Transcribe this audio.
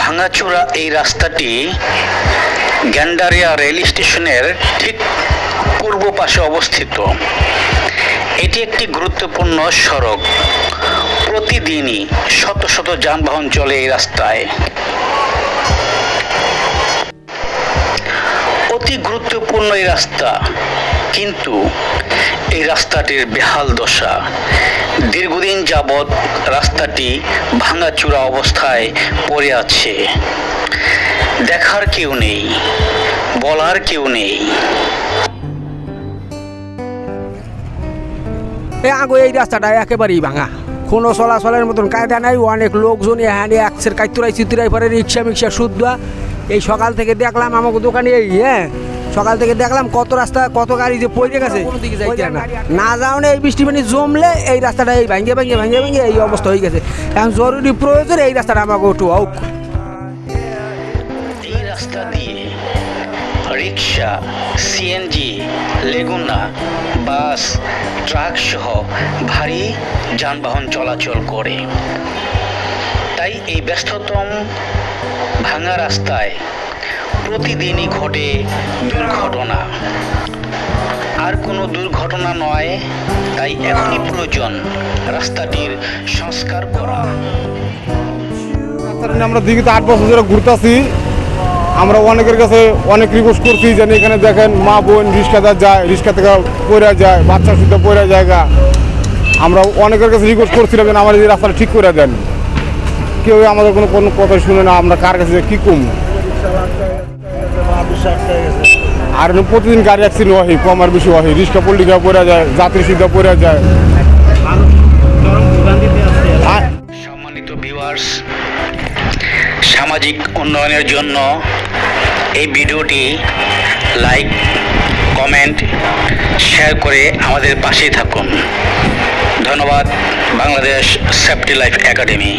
ভাঙাচোরা এই রাস্তাটি গ্যান্ডারিয়া রেল স্টেশনের ঠিক পূর্ব পাশে অবস্থিত। এটি একটি গুরুত্বপূর্ণ সড়ক। প্রতিদিনই শত শত যানবাহন চলে এই রাস্তায়। অতি গুরুত্বপূর্ণ এই রাস্তা। কিন্তু এই রাস্তাটির বেহাল দশা, দীর্ঘদিন যাবৎ রাস্তাটি ভাঙাচূড়া অবস্থায় পড়ে আছে। দেখার কেউ নেই, বলার কেউ নেই। আগো, এই রাস্তাটা একেবারেই ভাঙা। কোনো চলাচলের মতন কায়দা নাই অনেক লোকজন এখানে একসের কাইতুরাই চিতুরাই পরে রিক্সা মিক্সা শুদ্ধ এই সকাল থেকে দেখলাম আমাকে দোকানে এই হ্যাঁ সকাল থেকে দেখলাম কত রাস্তা কত গাড়ি যে পড়ে গেছে। না। না। যাও না এই বৃষ্টি পানি জমলে এই রাস্তাটা এই ভাঙ্গে ভাঙ্গে ভাঙ্গে ভাঙ্গে এই অবস্থা হয়ে গেছে। এখন জরুরি প্রয়োজন এই রাস্তাটা আমাকে একটু হোক। এই রাস্তা দিয়ে রিক্সা সিএনজি লেগুনা বাস ট্রাক সহ ভারী যানবাহন চলাচল করে। তাই এই ব্যস্ততম ভাঙা রাস্তায় প্রতিদিনই ঘটে দুর্ঘটনা। আর কোনো দুর্ঘটনা নয়, তাই এখনই প্রয়োজন রাস্তাটির সংস্কার করা। আমরা দিঘিতে আট বছর ধরে ঘুরতেছি। আমরা অনেকের কাছে অনেক রিকোয়েস্ট করছি যেন এখানে দেখেন মা বোন রিক্সাদার যায় রিক্সা থেকে পড়ে যায়, বাচ্চা সুদ্ধ পড়ে জায়গা আমরা অনেকের কাছে রিকোয়েস্ট করছিলাম যেন আমার এই রাস্তাটা ঠিক করে দেন। কেউ আমাদের কোনো কোনো কথা শুনে না, আমরা কার কাছে কী কম আর প্রতিদিন গাড়ি অ্যাক্সিডেন্ট হয় কম আর বেশি হয় রিক্সা পল্লিকা পড়ে যায়, যাত্রী সিদ্ধা পড়ে যায়। ভিউয়ার্স সামাজিক উন্নয়নের জন্য এই ভিডিওটি লাইক কমেন্ট শেয়ার করে আমাদের পাশেই থাকুন। ধন্যবাদ, বাংলাদেশ সেফটি লাইফ একাডেমি।